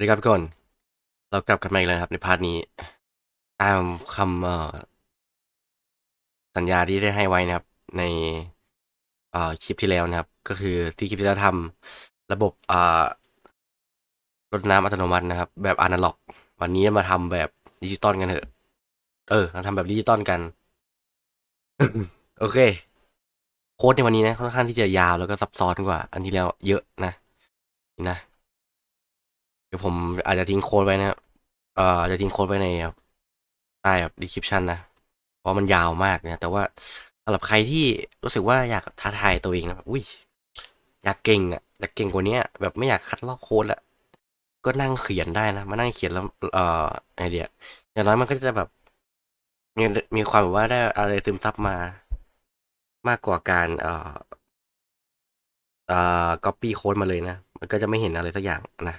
สวัสดีครับทุกคน เรากลับกันมาอีกแล้วครับในพาร์ทนี้ ตามคำสัญญาที่ได้ให้ไว้นะครับ ในคลิปที่แล้วนะครับ ก็คือที่คลิปที่แล้วทำระบบรดน้ำอัตโนมัตินะครับ แบบอนาล็อก วันนี้มาทำแบบดิจิตอลกันเถอะ เออเราทำแบบดิจิตอลกัน โอเค โค้ดในวันนี้นะค่อนข้างที่จะยาวแล้วก็ซับซ้อนกว่า อันที่แล้วเยอะนะนะ เดี๋ยวผมอาจจะทิ้งโค้ดไว้นะครับเอ่ออาจจะทิ้งโค้ดไว้ในครับใต้แบบ description นะ เพราะมันยาวมากเนี่ยแต่ว่าสำหรับใครที่รู้สึกว่าอยากท้าทายตัวเองนะแบบอุ้ย อยากเก่งอะอยากเก่งกว่านี้แบบไม่อยากคัดลอกโค้ดละก็นั่งเขียนได้นะ มานั่งเขียนแล้ว เอ่อไอเดียอย่างน้อยมันก็จะแบบ มีมีความแบบว่าได้อะไรซึมซับมา มากกว่าการ เอ่อ เอ่อ copy โค้ดมาเลยนะ มันก็จะไม่เห็นอะไรสักอย่างนะ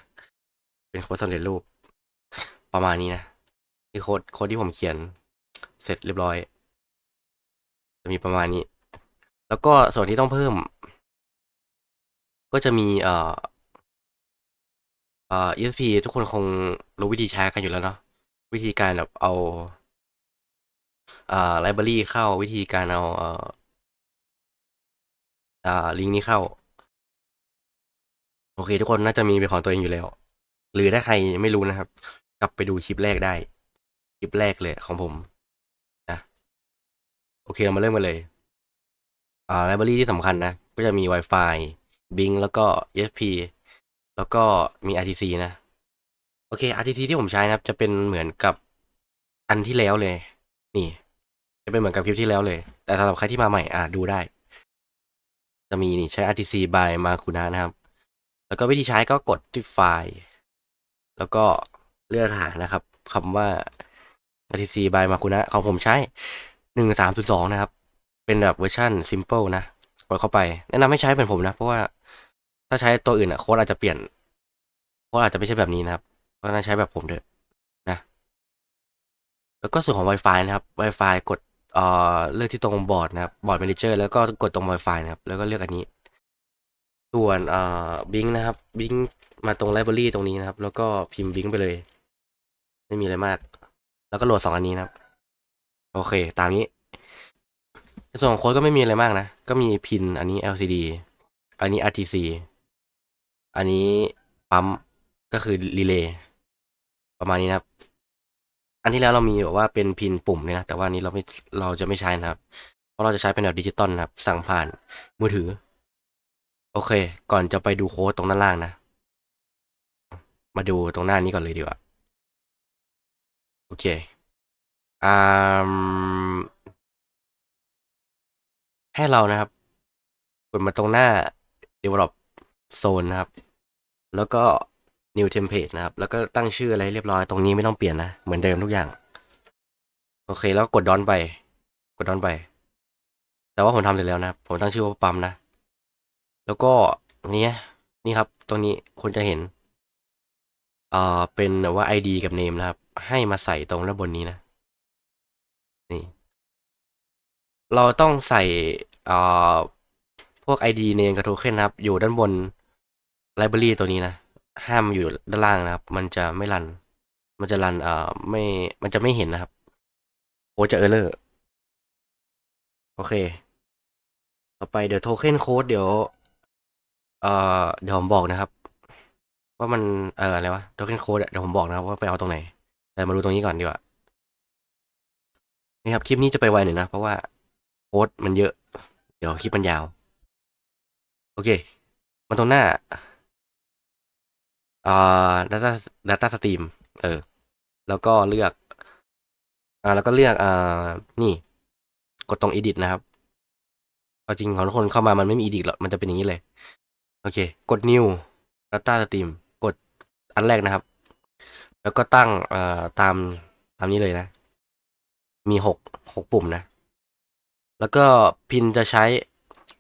เป็นโค้ดสำเร็จรูป ประมาณนี้นะที่โค้ดโค้ดที่ผมเขียนเสร็จเรียบร้อย จะมีประมาณนี้ แล้วก็ส่วนที่ต้องเพิ่ม ก็จะมีเอ่อเอ่อ ESP ทุกคนคงรู้วิธีใช้กันอยู่แล้วเนาะวิธีการแบบเอาเอ่อไลบรารีเข้าวิธีการเอาเอ่ออ่าลิงก์นี้เข้า โอเค ทุกคนน่าจะมีเป็นของตัวเองอยู่แล้ว หรือถ้าใครไม่รู้นะครับ กลับไปดูคลิปแรกได้ คลิปแรกเลยของผมนะโอเคเรามาเริ่มกันเลย อ่าไลบรารีที่สำคัญนะ ก็จะมี Wi-Fi Bing แล้วก็ ESP แล้วก็มี RTC นะ โอเค RTC ที่ผมใช้นะครับ จะเป็นเหมือนกับอันที่แล้วเลย นี่ จะเป็นเหมือนกับคลิปที่แล้วเลย แต่สำหรับใครที่มาใหม่อ่าดูได้ จะมีนี่ใช้ RTC by Makuna นะครับ แล้วก็วิธีใช้ก็กดที่ไฟล์ แล้วก็เลือกหานะครับคำว่า RTC by Makuna ของผมใช้หนึ่งสามศูนย์สองนะครับ เป็นแบบเวอร์ชัน simple นะกดเข้าไป แนะนำให้ใช้เป็นผมนะ เพราะว่าถ้าใช้ตัวอื่นอะโค้ดอาจจะเปลี่ยนโค้ดอาจจะไม่ใช่แบบนี้นะครับ เพราะฉะนั้นใช้แบบผมเถอะนะ แล้วก็ส่วนของ Wi-Fi นะครับ Wi-Fi กดเอ่อเลือกที่ตรงบอร์ดนะครับบอร์ด Manager แล้วก็กดตรง Wi-Fi นะครับ แล้วก็เลือกอันนี้ ส่วนเอ่อบิงนะครับบิง มาตรงไลบรารีตรงนี้นะครับ แล้วก็พิมพ์บิงไปเลย ไม่มีอะไรมาก แล้วก็โหลดสองอันนี้นะครับ โอเค ตามนี้ในส่วนของโค้ดก็ไม่มีอะไรมากนะ ก็มีพิน อันนี้ LCD อันนี้ RTC อันนี้ปั๊ม ก็คือรีเลย์ประมาณนี้นะครับ อันที่แล้วเรามีแบบว่าเป็นพินปุ่มเนี่ยนะ แต่ว่าอันนี้เราไม่ เราจะไม่ใช้นะครับ เพราะเราจะใช้เป็นแบบดิจิตอลนะครับ สั่งผ่านมือถือ โอเค ก่อนจะไปดูโค้ดตรงด้านล่างนะ มาดูตรงหน้านี้ก่อนเลยดีกว่า โอเคอ่าให้เรานะครับกดมาตรงหน้า develop zone นะครับ แล้วก็ new template นะครับ แล้วก็ตั้งชื่ออะไรเรียบร้อย ตรงนี้ไม่ต้องเปลี่ยนนะ เหมือนเดิมทุกอย่าง โอเค แล้วกดดอนไป กดดอนไป แต่ว่าผมทำเสร็จแล้วนะครับ ผมตั้งชื่อว่าปั๊มนะ แล้วก็เนี้ย นี่ครับ ตรงนี้คุณจะเห็น เอ่อเป็นแบบว่า ID กับ name นะครับ ให้มาใส่ตรงด้านบนนี้นะ นี่ เราต้องใส่เอ่อพวก ID name กับ token นะครับ อยู่ด้านบน library ตัวนี้นะ ห้ามอยู่ด้านล่างนะครับ มันจะไม่รัน มันจะรันเอ่อไม่ มันจะไม่เห็นนะครับโค้ดจะ error โอเค ต่อไปเดี๋ยว token code เดี๋ยว เอ่อเดี๋ยวผมบอกนะครับ ว่ามันเอ่ออะไรวะ token code เดี๋ยวผมบอกนะครับว่าไปเอาตรงไหน แต่มาดูตรงนี้ก่อนดีกว่านี่ครับ คลิปนี้จะไปไวหน่อยนะ เพราะว่าโค้ดมันเยอะ เดี๋ยวคลิปมันยาว โอเค มาตรงหน้าอ่า data data stream เออ แล้วก็เลือก อ่า แล้วก็เลือก อ่า นี่ กดตรง edit นะครับเอาจริงของทุกคนเข้ามามันไม่มี edit หรอก มันจะเป็นอย่างนี้เลย โอเค กด new data stream อันแรกนะครับ แล้วก็ตั้งเอ่อตามตามนี้เลยนะ มีหกหกปุ่มนะ แล้วก็พินจะใช้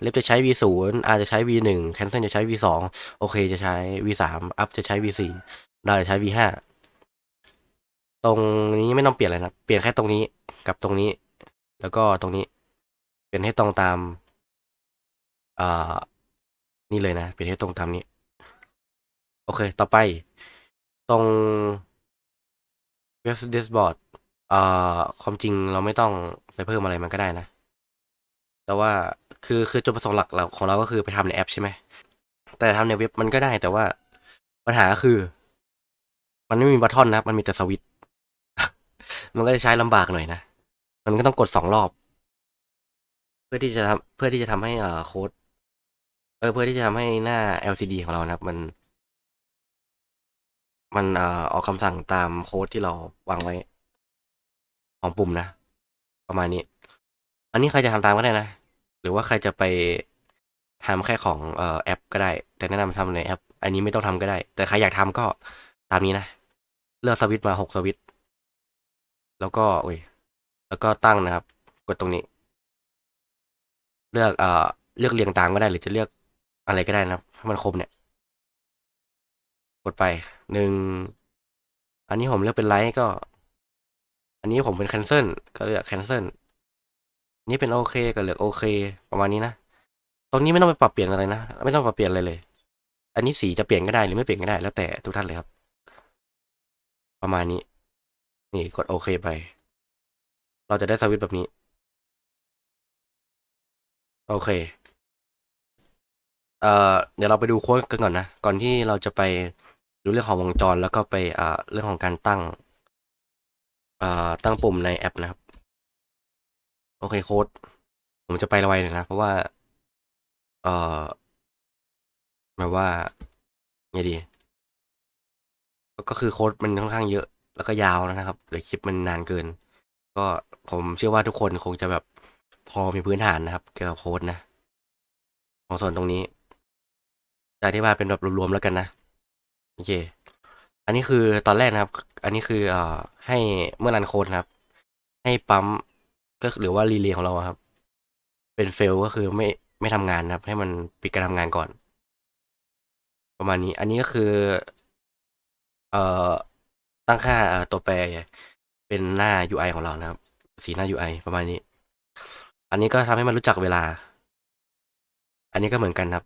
เล็บจะใช้ v ศูนย์อาจะใช้ v หนึ่งแคนเซิลจะใช้ v สองโอเคจะใช้ v สามอัพจะใช้ v สี่ดาวจะใช้ v ห้าตรงนี้ไม่ต้องเปลี่ยนเลยนะ เปลี่ยนแค่ตรงนี้กับตรงนี้ แล้วก็ตรงนี้ เปลี่ยนให้ตรงตามอ่านี่เลยนะ เปลี่ยนให้ตรงตามนี้ โอเค ต่อไป ตรงเว็บ dashboard เอ่อความจริงเราไม่ต้องไปเพิ่มอะไรมันก็ได้นะ แต่ว่าคือคือจุดประสงค์หลักเราของเราก็คือไปทำในแอปใช่ไหม แต่ทำในเว็บมันก็ได้แต่ว่าปัญหาก็คือ มันไม่มีบัตทอนนะมันมีแต่สวิตช์มันก็จะใช้ลำบากหน่อยนะ มันก็ต้องกดสองรอบ เพื่อที่จะทำเพื่อที่จะทำให้เอ่อโค้ดเออเพื่อที่จะทำให้หน้า LCD ของเรานะครับ มัน มันเอ่อออกคำสั่งตามโค้ดที่เราวางไว้ ของปุ่มนะ ประมาณนี้ อันนี้ใครจะทำตามก็ได้นะ หรือว่าใครจะไปทำแค่ของเอ่อแอป ก็ได้ แต่แนะนำทำในแอป อันนี้ไม่ต้องทำก็ได้ แต่ใครอยากทำก็ตามนี้นะ เลือกสวิตช์มาหกสวิตช์แล้วก็โอ้ยแล้วก็ตั้งนะครับ กดตรงนี้ เลือกเอ่อเลือกเรียงตามก็ได้ หรือจะเลือกอะไรก็ได้นะครับให้มันครบเนี่ย กดไปหนึ่งอันนี้ผมเลือกเป็นไลท์ก็ อันนี้ผมเป็น cancel ก็เลือก cancel นี่เป็นโอเคก็เลือกโอเค ประมาณนี้นะตรงนี้ไม่ต้องไปปรับเปลี่ยนอะไรนะไม่ต้องปรับเปลี่ยนอะไรเลย อันนี้สีจะเปลี่ยนก็ได้หรือไม่เปลี่ยนก็ได้ แล้วแต่ทุกท่านเลยครับ ประมาณนี้ นี่กดโอเคไป เราจะได้สวิตช์แบบนี้ โอเคเอ่อเดี๋ยวเราไปดูโค้ดกันก่อนนะ ก่อนที่เราจะไป ดูเรื่องของวงจรแล้วก็ไปอ่าเรื่องของการตั้งอ่าตั้งปุ่มในแอปนะครับ โอเคโค้ด ผมจะไปไวหน่อยนะเพราะว่าเอ่อแบบว่าไงดี ก็คือโค้ดมันค่อนข้างเยอะแล้วก็ยาวนะครับเดี๋ยวคลิปมันนานเกิน ก็ผมเชื่อว่าทุกคนคงจะแบบพอมีพื้นฐานนะครับ เกี่ยวกับโค้ดนะ ของส่วนตรงนี้จะอธิบายเป็นแบบรวมๆแล้วกันนะ อเคอันนี้คือตอนแรกนะครับ อันนี้คือเอ่อให้เมื่อรันโค้ดนะครับ ให้ปั๊มก็หรือว่ารีเลย์ของเราอะครับ เป็นเฟลก็คือไม่ไม่ทำงานนะครับ ให้มันปิดการทำงานก่อน ประมาณนี้ อันนี้ก็คือ เอ่อตั้งค่าตัวแปรเป็นหน้า UI ของเรานะครับ สีหน้า UI ประมาณนี้ อันนี้ก็ทำให้มันรู้จักเวลา อันนี้ก็เหมือนกันครับ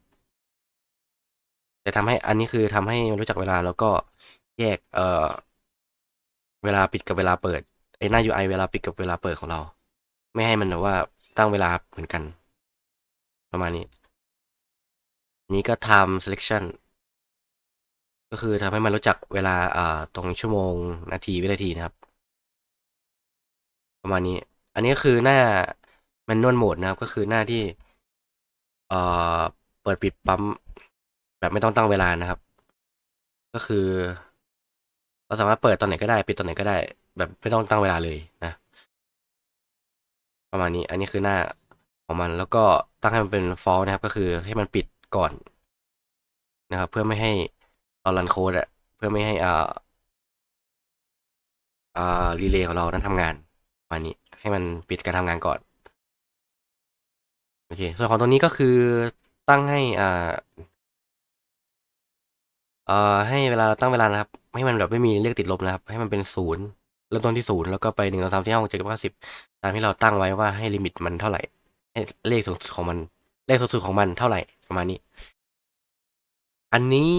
แต่ทำให้อันนี้คือทำให้รู้จักเวลาแล้วก็แยกเอ่อเวลาปิดกับเวลาเปิดไอ้หน้า UI เวลาปิดกับเวลาเปิดของเรา ไม่ให้มันแบบว่าตั้งเวลาเหมือนกัน ประมาณนี้นนี้ก็ time selection ก็คือทำให้มันรู้จักเวลาอ่าตรงชั่วโมงนาทีวินาทีนะครับ ประมาณนี้ อันนี้ก็คือหน้า manual mode นะครับ ก็คือหน้าที่เอ่อเปิดปิดปั๊ม แบบไม่ต้องตั้งเวลานะครับ ก็คือ เราสามารถเปิดตอนไหนก็ได้ ปิดตอนไหนก็ได้ แบบไม่ต้องตั้งเวลาเลยนะ ประมาณนี้ อันนี้คือหน้าของมัน แล้วก็ตั้งให้มันเป็น false นะครับ ก็คือให้มันปิดก่อนนะครับ เพื่อไม่ให้ตอนรันโค้ดอะเพื่อไม่ให้อ่าอ่ารีเลย์ของเรานั้นทำงานประมาณนี้ ให้มันปิดการทำงานก่อนโอเค ส่วนของตรงนี้ก็คือตั้งให้อ่า เอ่อให้เวลาเราตั้งเวลานะครับ ให้มันแบบไม่มีเลขติดลบนะครับ ให้มันเป็นศูนย์เริ่มต้นที่ศูนย์แล้วก็ไปหนึ่งสองสามสี่ห้าหกเจ็ดแปดเก้าสิบตามที่เราตั้งไว้ว่าให้ลิมิตมันเท่าไหร่ ให้เลขสูงสุดของมัน เลขสูงสุดของมันเท่าไหร่ประมาณนี้ อันนี้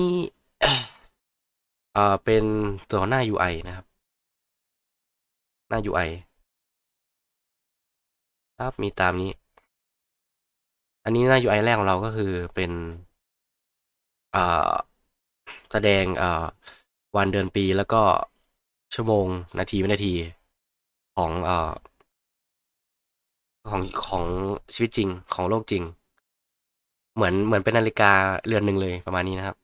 เอ่อเป็นตัวหน้า UI นะครับ หน้า UI ครับมีตามนี้ อันนี้หน้า UI แรกของเราก็คือเป็น เอ่อ ดงอวันเดือนปีแล้วก็ชั่วโมงนาทีวินาทีของอของของชีวิตจริงของโลกจริง เหมือนเหมือนเป็นนาฬิกาเรือนหนึ่งเลยประมาณนี้นะครับ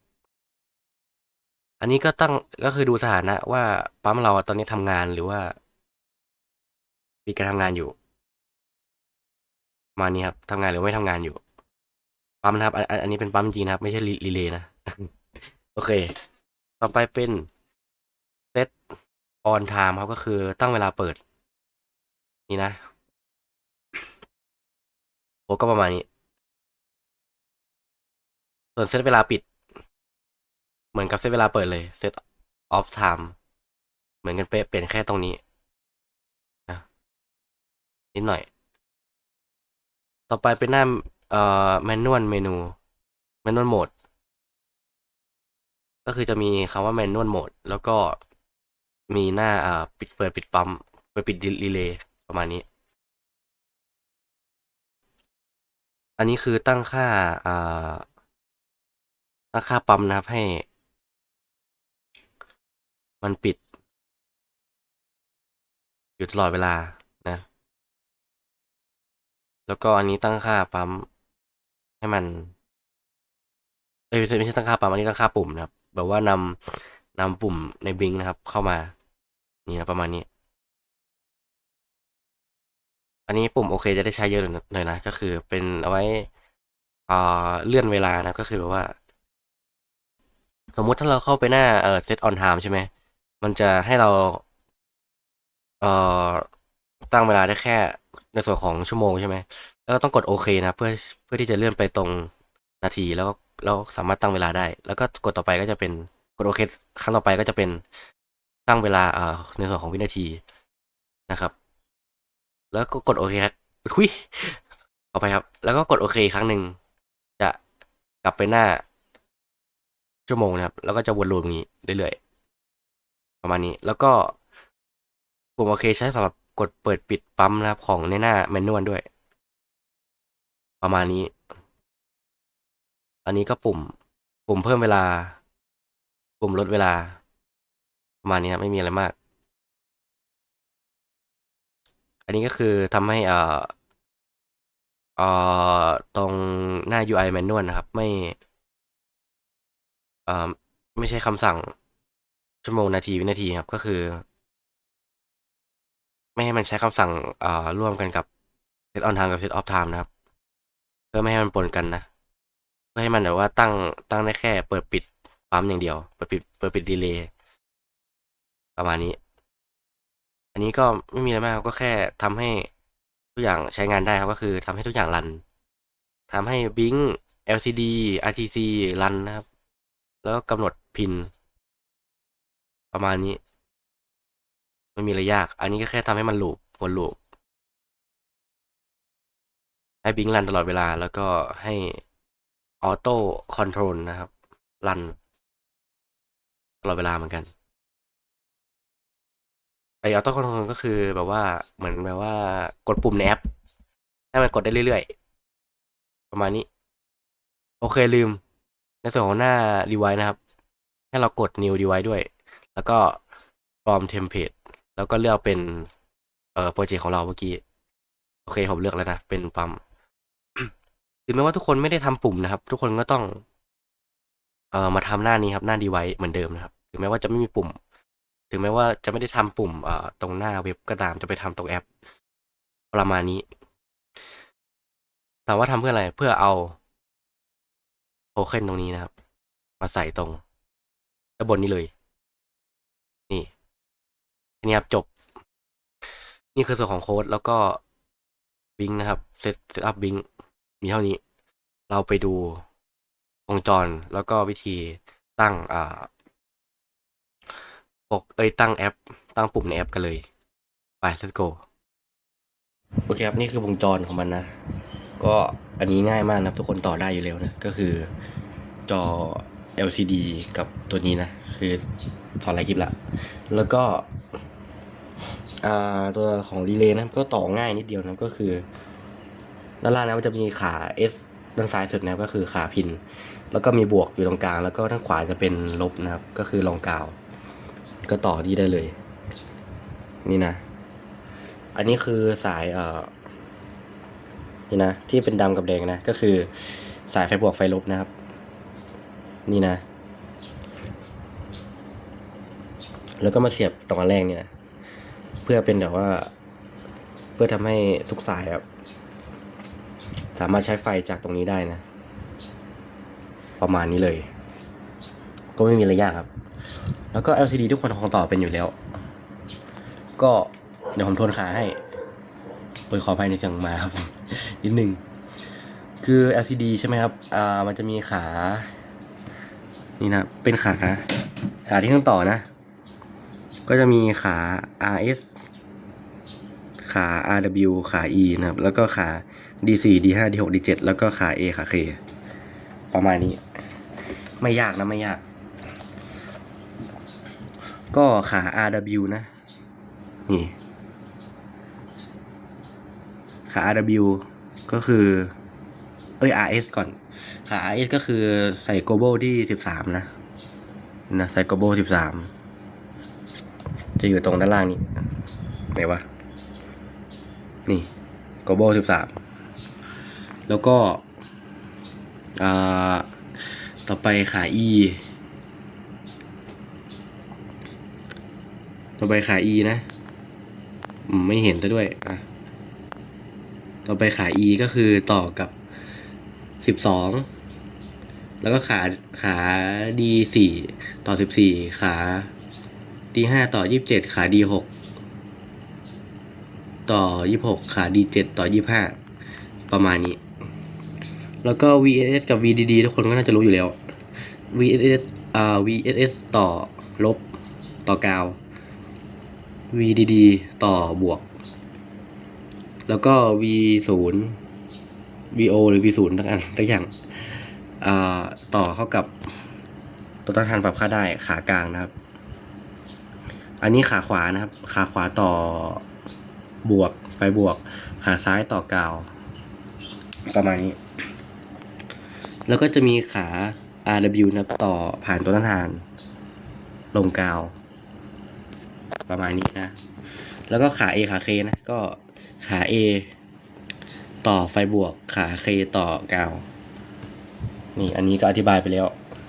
อันนี้ก็ตั้งก็คือดูสถานะ ว่าปั๊มเราตอนนี้ทำงานหรือว่า มีการทำงานอยู่มานี้ครับทำงานหรือไม่ทำงานอยู่ปั๊มนะครับ อันอันนี้เป็นปั๊มจริงนะครับ ไม่ใช่รีรีเลย์นะ โอเค ต่อไปเป็น set on time ครับก็คือตั้งเวลาเปิด นี่นะโอ้ก็ประมาณนี้ ส่วนเซตเวลาปิด เหมือนกับเซตเวลาเปิดเลย set off time เหมือนกันเป๊ะเปลี่ยนแค่ตรงนี้นะนิดหน่อย ต่อไปเป็นหน้าเอ่อ manual menu manual mode ก็คือจะมีคำว่า manual mode แล้วก็มีหน้าอ่าปิดเปิดปิดปั๊มเปิดปิดรีเลย์ประมาณนี้ อันนี้คือตั้งค่าอ่าตั้งค่าปั๊มนะครับให้ มันปิด อยู่ตลอดเวลานะ แล้วก็อันนี้ตั้งค่าปั๊มให้มันเอ้ยไม่ใช่ไม่ใช่ตั้งค่าปั๊มอันนี้ตั้งค่าปุ่มนะครับ แบบว่านำนำปุ่มในบิงนะครับ เข้ามา นี่นะประมาณนี้ อันนี้ปุ่มโอเคจะได้ใช้เยอะหน่อยนะ ก็คือเป็นเอาไว้เลื่อนเวลานะก็คือแบบว่า สมมุติถ้าเราเข้าไปหน้าเอ่อ set on time ใช่ไหมมันจะให้เรา เอ่อตั้งเวลาได้แค่ในส่วนของชั่วโมงใช่ไหมแล้วต้องกดโอเคนะเพื่อเพื่อที่จะเลื่อนไปตรงนาทีแล้วก็ เราสามารถตั้งเวลาได้ แล้วก็กดต่อไปก็จะเป็นกดโอเคครั้งต่อไปก็จะเป็นตั้งเวลาเอ่อในส่วนของวินาทีนะครับ แล้วก็กดโอเคครับคุยต่อไปครับ แล้วก็กดโอเคครั้งหนึ่งจะกลับไปหน้า ชั่วโมงนะครับ แล้วก็จะวนลูปงนี้เรื่อยๆประมาณนี้แล้วก็ปุ่มโอเคใช้สำหรับกดเปิดปิดปั๊มนะครับของในหน้าแมนนวลด้วย ประมาณนี้ อันนี้ก็ปุ่ม ปุ่มเพิ่มเวลา ปุ่มลดเวลา ประมาณนี้ครับไม่มีอะไรมาก อันนี้ก็คือทำให้อ่อเอ่อตรงหน้า UI manual นะครับ ไม่เอ่อไม่ใช่คำสั่งชั่วโมงนาทีวินาทีครับก็คือ ไม่ให้มันใช้คำสั่งเอ่อร่วมกันกับ set on time กับ set off time นะครับ เพื่อไม่ให้มันปนกันนะ เพื่อให้มันแบบว่าตั้งตั้งได้แค่ เปิดปิดปั๊มอย่างเดียว เปิดปิดเปิดปิดดีเลย์ประมาณนี้ อันนี้ก็ไม่มีอะไรมากก็แค่ทำให้ทุกอย่างใช้งานได้ครับก็คือทำให้ทุกอย่างรันทำให้ Bing LCD RTC รันนะครับ แล้วก็กำหนดพิน ประมาณนี้ไม่มีอะไรยาก อันนี้ก็แค่ทำให้มันลูปวนลูปให้ Bing รันตลอดเวลาแล้วก็ให้ ออโต้คอนโทรลนะครับ รันตลอดเวลาเหมือนกันไอออโต้คอนโทรลก็คือแบบว่าเหมือนแบบว่ากดปุ่มในแอป ให้มันกดได้เรื่อยๆ ประมาณนี้ โอเคลืม ในส่วนของหน้า device นะครับ ให้เรากด new device ด้วย แล้วก็ from template แล้วก็เลือกเป็นเอ่อโปรเจกต์ของเราเมื่อกี้ โอเค ผมเลือกแล้วนะ เป็นปั๊ม ถึงแม้ว่าทุกคนไม่ได้ทำปุ่มนะครับ ทุกคนก็ต้อง เอ่อมาทำหน้านี้ครับหน้า device เหมือนเดิมนะครับถึงแม้ว่าจะไม่มีปุ่ม ถึงแม้ว่าจะไม่ได้ทำปุ่มเอ่อตรงหน้าเว็บก็ตามจะไปทำตรงแอป ประมาณนี้ถามว่าทำเพื่ออะไรเพื่อเอาโทเค็นตรงนี้นะครับ มาใส่ตรงด้านบนนี้เลย นี่อันนี้ครับจบ นี่คือส่วนของโค้ดแล้วก็บิงนะครับเซตเซตอัพบิง มีเท่านี้ เราไปดูวงจรแล้วก็วิธีตั้งอ่าปกเอ้ยตั้งแอป ตั้งปุ่มในแอปกันเลย ไป let's go โอเคครับ นี่คือวงจรของมันนะ ก็อันนี้ง่ายมากนะทุกคนต่อได้อยู่แล้วนะ ก็คือจอ LCD กับตัวนี้นะ คือสอนหลายคลิปละแล้วก็อ่าตัวของรีเลย์นะก็ต่อง่ายนิดเดียวนะก็คือ ด้านล่างนะมันจะมีขา S ด้านซ้ายสุดนะครับก็คือขาพิน แล้วก็มีบวกอยู่ตรงกลาง แล้วก็ด้านขวาจะเป็นลบนะครับ ก็คือรองกาว ก็ต่อที่ได้เลย นี่นะ อันนี้คือสายเอ่อนี่นะที่เป็นดำกับแดงนะ ก็คือสายไฟบวกไฟลบนะครับ นี่นะ แล้วก็มาเสียบตรงอันแรกเนี่ย เพื่อเป็นแบบว่า เพื่อทำให้ทุกสายครับ สามารถใช้ไฟจากตรงนี้ได้นะ ประมาณนี้เลย ก็ไม่มีอะไรยากครับ แล้วก็ LCD ทุกคนคงต่อเป็นอยู่แล้ว ก็เดี๋ยวผมทวนขาให้โดยขออภัยในเสียงมาครับนิดนึงคือ LCD ใช่ไหมครับอ่ามันจะมีขา นี่นะ เป็นขาขาที่ต้องต่อนะ ก็จะมีขา RS ขา RW ขา E นะครับ แล้วก็ขา D4 D5 D6 D7 แล้วก็ขา A ขา K ประมาณนี้ ไม่ยากนะไม่ยาก ก็ขา RW นะ นี่ขา RW ก็คือ เอ้ย RS ก่อน ขา RS ก็คือใส่ global ที่สิบสามนะ นะ ใส่ global สิบสามจะอยู่ตรงด้านล่างนี้ ไหนวะ นี่ global สิบสาม แล้วก็ต่อไปขา E ต่อไปขา E นะไม่เห็นซะด้วยอะต่อไปขา E ก็คือต่อกับสิบสองแล้วก็ขาขา D สี่ต่อสิบสี่ขา D ห้าต่อยี่สิบเจ็ดขา D หกต่อยี่สิบหกขา D เจ็ดต่อยี่สิบห้าประมาณนี้ แล้วก็ VSS กับ VDD ทุกคนก็น่าจะรู้อยู่แล้ว VSS อ่า VSS ต่อลบต่อกาว VDD ต่อบวก แล้วก็ V ศูนย์ VO หรือ V ศูนย์ทั้งอันทั้งอย่างอ่าต่อเข้ากับตัวต้านทานปรับค่าได้ขากลางนะครับ อันนี้ขาขวานะครับ ขาขวาต่อบวก ไฟบวก ขาซ้ายต่อกาว ประมาณนี้ แล้วก็จะมีขา RW นับต่อผ่านตัวต้านทาน ลงกาว ประมาณนี้นะ แล้วก็ขา A ขา K นะ ก็ขา A ต่อไฟบวกขา K ต่อกาว นี่อันนี้ก็อธิบายไปแล้ว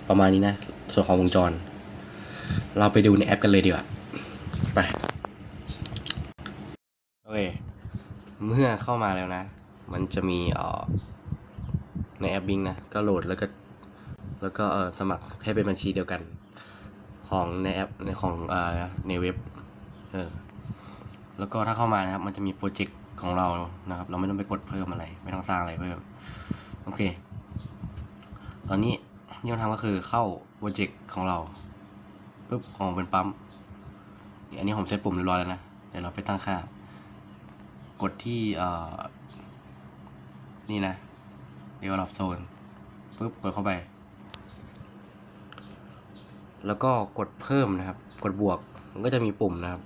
ประมาณนี้นะ ส่วนของวงจร เราไปดูในแอปกันเลยดีกว่า ไป โอเค เมื่อเข้ามาแล้วนะ มันจะมีอ่อ ในแอปบิงนะก็โหลดแล้วก็แล้วก็เออสมัครให้เป็นบัญชีเดียวกัน ของในแอปในของอ่าในเว็บเออแล้วก็ถ้าเข้ามานะครับ มันจะมีโปรเจกต์ของเรานะครับ เราไม่ต้องไปกดเพิ่มอะไร ไม่ต้องสร้างอะไรเพิ่มโอเค ตอนนี้ที่ต้องทำก็คือเข้าโปรเจกต์ของเราปุ๊บของเป็นปั๊มอันนี้ผมเซตปุ่มเรียบร้อยแล้วนะเดี๋ยวเราไปตั้งค่า กดที่เอ่อนี่นะ develop zone ปุ๊บกดเข้าไป แล้วก็กดเพิ่มนะครับ กดบวกมันก็จะมีปุ่มนะครับ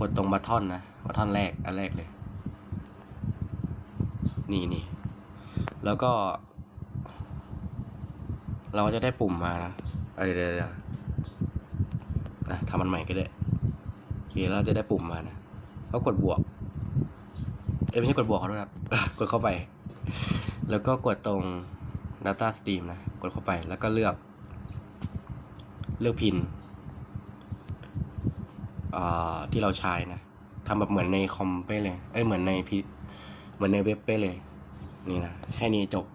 กดตรงบัตทอนนะบัตทอนแรกอันแรกเลย นี่นี่แล้วก็ เราจะได้ปุ่มมานะเอ้ยเดี๋ยวเดี๋ยวอะทำมันใหม่ก็ได้โอเคเราจะได้ปุ่มมานะแล้วกดบวกเอ้ไม่ใช่กดบวกเขาด้วยครับ กดเข้าไป แล้วก็กดตรง Data Stream นะ กดเข้าไปแล้วก็เลือก เลือกพินอ่าที่เราใช้นะทำแบบเหมือนในคอมเป้เลย เอ้ยเหมือนในพีเหมือนในเว็บเป้เลย นี่นะ แค่นี้จบ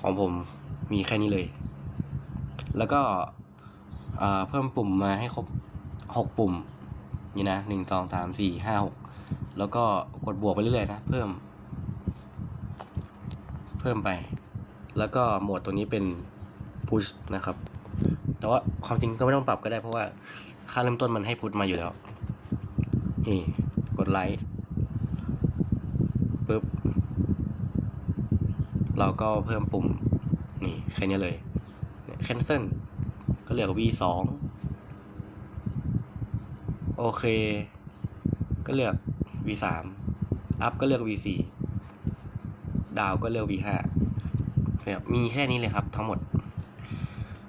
ของผมมีแค่นี้เลย แล้วก็เพิ่มปุ่มมาให้ครบหกปุ่ม นี่นะหนึ่งสองสามสี่ห้าหก แล้วก็กดบวกไปเรื่อยๆนะเพิ่ม เพิ่มไป แล้วก็โหมดตัวนี้เป็น push นะครับ แต่ว่าความจริงก็ไม่ต้องปรับก็ได้เพราะว่าค่าเริ่มต้นมันให้พุทมาอยู่แล้วนี่กดไลค์ปุ๊บเราก็เพิ่มปุ่ม นี่แค่นี้เลย cancel ก็เลือก v สองโอเค ก็เลือก v สาม up ก็เลือก v สี่ดาวก็เลือก v ห้าครับมีแค่นี้เลยครับทั้งหมด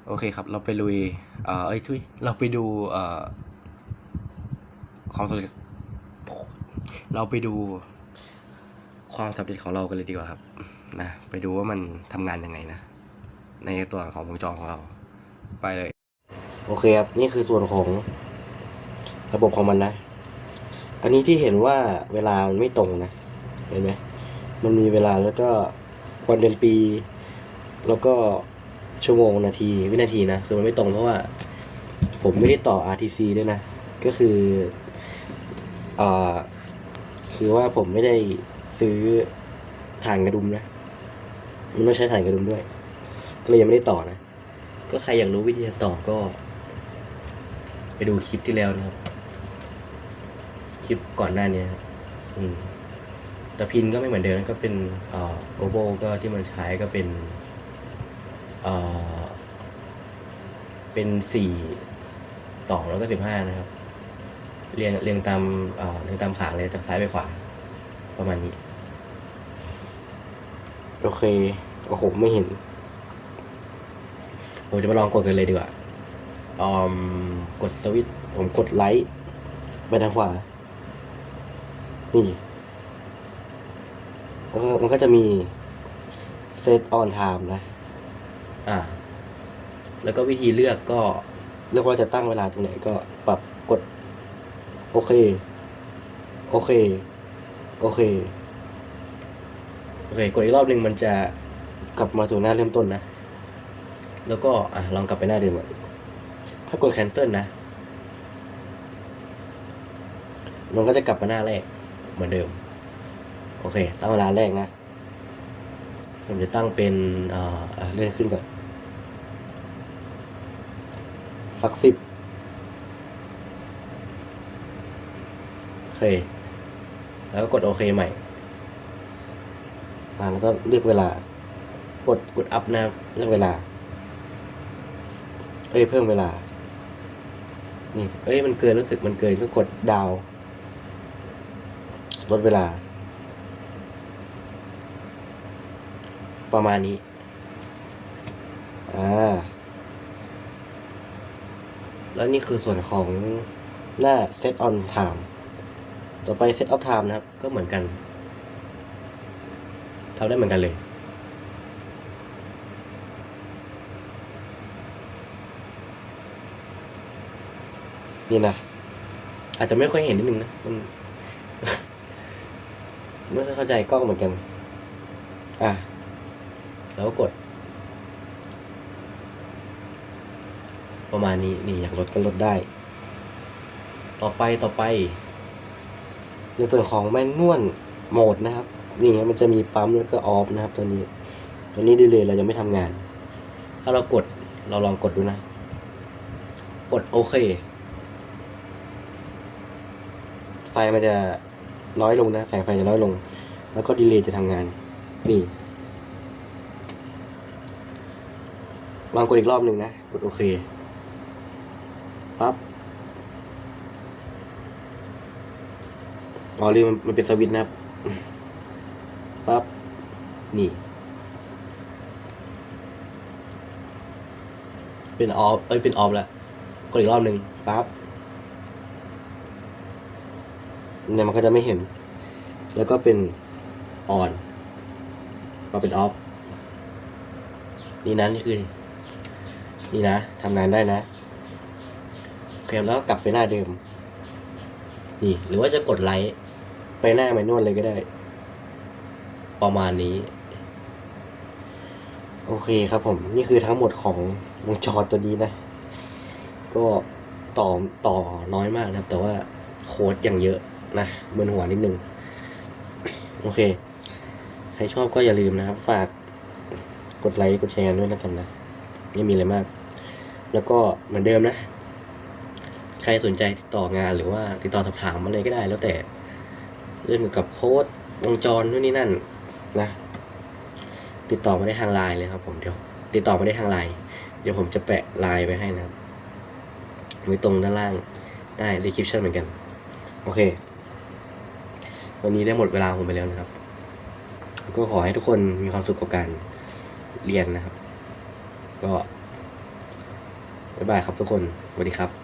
โอเคครับ เราไปลุยเอ่อเอ้ยทุยเราไปดูเอ่อความสำเร็จเราไปดูความสำเร็จของเรากันเลยดีกว่าครับนะไปดูว่ามันทำงานยังไงนะ ในตัวของวงจรของเราไปเลย โอเคครับ นี่คือส่วนของระบบของมันนะ อันนี้ที่เห็นว่าเวลามันไม่ตรงนะ เห็นไหมมันมีเวลาแล้วก็วันเดือนปี แล้วก็ชั่วโมงนาทีวินาทีนะ คือมันไม่ตรงเพราะว่า ผมไม่ได้ต่อ RTC ด้วยนะ ก็คืออ่าคือว่าผมไม่ได้ซื้อถ่านกระดุมนะ มันต้องใช้ถ่านกระดุมด้วย ก็เลยยังไม่ได้ต่อนะ ก็ใครอยากรู้วิธีต่อก็ ไปดูคลิปที่แล้วนะครับ ลิปก่อนหน้านี้ครับอืมแต่พินก็ไม่เหมือนเดิมก็เป็นเอ่อโกโบก็ที่มันใช้ก็เป็นเอ่อเป็นสี่สองแล้วก็สิบห้านะครับ เรียงเรียงตามเอ่อเรียงตามขางเลยจากซ้ายไปขวา ประมาณนี้ โอเค โอ้โห ไม่เห็น ผมจะมาลองกดกันเลยดีกว่าอืมกดสวิตช์ผมกดไลท์ไปทางขวา นี่แล้วก็มันก็จะมี set on time นะ อ่า แล้วก็วิธีเลือกก็เลือกว่าจะตั้งเวลาตรงไหนก็ปรับกด โอเค โอเค โอเค โอเค กดอีกรอบหนึ่งมันจะกลับมาสู่หน้าเริ่มต้นนะ แล้วก็อะลองกลับไปหน้าเดิมก่อนถ้ากด cancel นะ มันก็จะกลับมาหน้าแรก เหมือนเดิม โอเค ตั้งเวลาแรกนะ ผมจะตั้งเป็นเอ่อเลื่อนขึ้นก่อน สักสิบโอเค แล้วก็กดโอเคใหม่ อ่า แล้วก็เลือกเวลา กดกดอัพนะเลือกเวลา เอ้ย เพิ่มเวลา นี่ เอ้ย มันเกินรู้สึกมันเกินก็กดดาว ลดเวลา ประมาณนี้ อ่า แล้วนี่คือส่วนของหน้า set on time ต่อไป set off time นะครับ ก็เหมือนกันทำได้เหมือนกันเลยนี่นะอาจจะไม่ค่อยเห็นนิดนึงนะมัน ไม่ค่อยเข้าใจกล้องเหมือนกัน อะ แล้วกด ประมาณนี้นี่อยากลดก็ลดได้ ต่อไปต่อไป ในส่วนของแมนนวลโหมดนะครับ นี่มันจะมีปั๊มแล้วก็ออฟนะครับ ตัวนี้ ตัวนี้ดีเลยเราจะไม่ทำงาน ถ้าเรากดเราลองกดดูนะ กดโอเค ไฟมันจะ น้อยลงนะ แสงไฟจะน้อยลง แล้วก็ดีเลย์จะทำงาน นี่ลองกดอีกรอบหนึ่งนะ กดโอเคปั๊บอ๋อลืมมันเป็นสวิตช์นะครับปั๊บนี่ เป็นออฟเอ้ยเป็นออฟแล้วกดอีกรอบหนึ่งปั๊บ เนี่ยมันก็จะไม่เห็น แล้วก็เป็นออนมาเป็นออฟนี่นะนี่คือ นี่นะทำงานได้นะโอเคแล้วก็กลับไปหน้าเดิม นี่ หรือว่าจะกดไลค์ไปหน้าแมนนวลเลยก็ได้ ประมาณนี้ โอเคครับผม นี่คือทั้งหมดของวงจรตัวนี้นะ ก็ต่อต่อน้อยมากนะครับ แต่ว่าโค้ดอย่างเยอะ นะเมือนหัวนิดนึง โอเค ใครชอบก็อย่าลืมนะครับ ฝากกดไลค์กดแชร์ด้วยนะกันนะไม่มีอะไรมาก แล้วก็เหมือนเดิมนะ ใครสนใจติดต่องานหรือว่าติดต่อสอบถามอะไรก็ได้ แล้วแต่เรื่องเกี่ยวกับโค้ดวงจรนู่นนี่นั่นนะ ติดต่อมาได้ทางไลน์เลยครับ ผมเดี๋ยว ติดต่อมาได้ทางไลน์เดี๋ยวผมจะแปะไลน์ไว้ให้นะครับไว้ตรงด้านล่างใต้ description เหมือนกัน โอเค วันนี้ได้หมดเวลาผมไปแล้วนะครับ ก็ขอให้ทุกคนมีความสุขกับการเรียนนะครับ ก็บ๊ายบายครับทุกคนสวัสดีครับ